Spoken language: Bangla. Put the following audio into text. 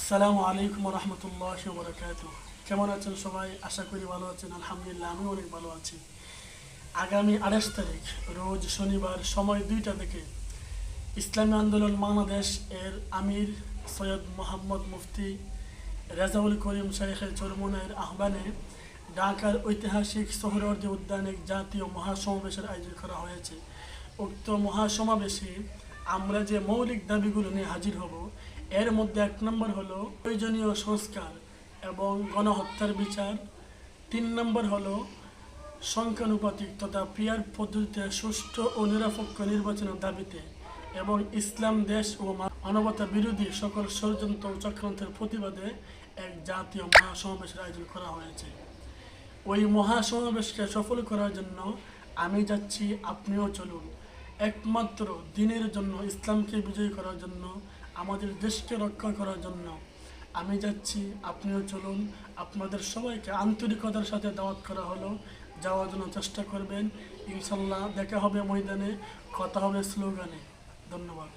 আসসালামু আলাইকুম রহমতুল্লাহ বরকাত কেমন আছেন সবাই? আশা করি ভালো আছেন। আলহামদুলিল্লাহ আমি অনেক ভালো আছি। আগামী আঠাশ তারিখ, রোজ শনিবার, সময় দুইটা থেকে ইসলামী আন্দোলন বাংলাদেশ এর আমির সৈয়দ মোহাম্মদ মুফতি রেজাউল করিম শেখের চরমনের আহ্বানে ঢাকার ঐতিহাসিক সোহরওয়ার্দী উদ্যানে জাতীয় মহাসমাবেশের আয়োজন করা হয়েছে। উক্ত মহাসমাবেশে আমরা যে মৌলিক দাবিগুলো নিয়ে হাজির হব এর মধ্যে এক নম্বর হলো প্রয়োজনীয় সংস্কার এবং গণহত্যার বিচার। তিন নম্বর হলো সংখ্যানুপাতিক তথা পিয়ার পদ্ধতিতে সুষ্ঠু ও নিরপেক্ষ নির্বাচনের দাবিতে এবং ইসলাম দেশ ও মানবতা বিরোধী সকল ষড়যন্ত্র চক্রান্তের প্রতিবাদে এক জাতীয় মহাসমাবেশের আয়োজন করা হয়েছে। ওই মহাসমাবেশকে সফল করার জন্য আমি যাচ্ছি, আপনিও চলুন। একমাত্র দিনের জন্য ইসলামকে বিজয়ী করার জন্য আমাদের দেশকে রক্ষা করার জন্য। আমি যাচ্ছি, আপনিও চলুন। আপনাদের সবাইকে আন্তরিকতার সাথে দাওয়াত করা হলো। যাওয়ার জন্য চেষ্টা করবেন। ইনশাল্লাহ দেখা হবে ময়দানে, কথা হবে স্লোগানে। ধন্যবাদ।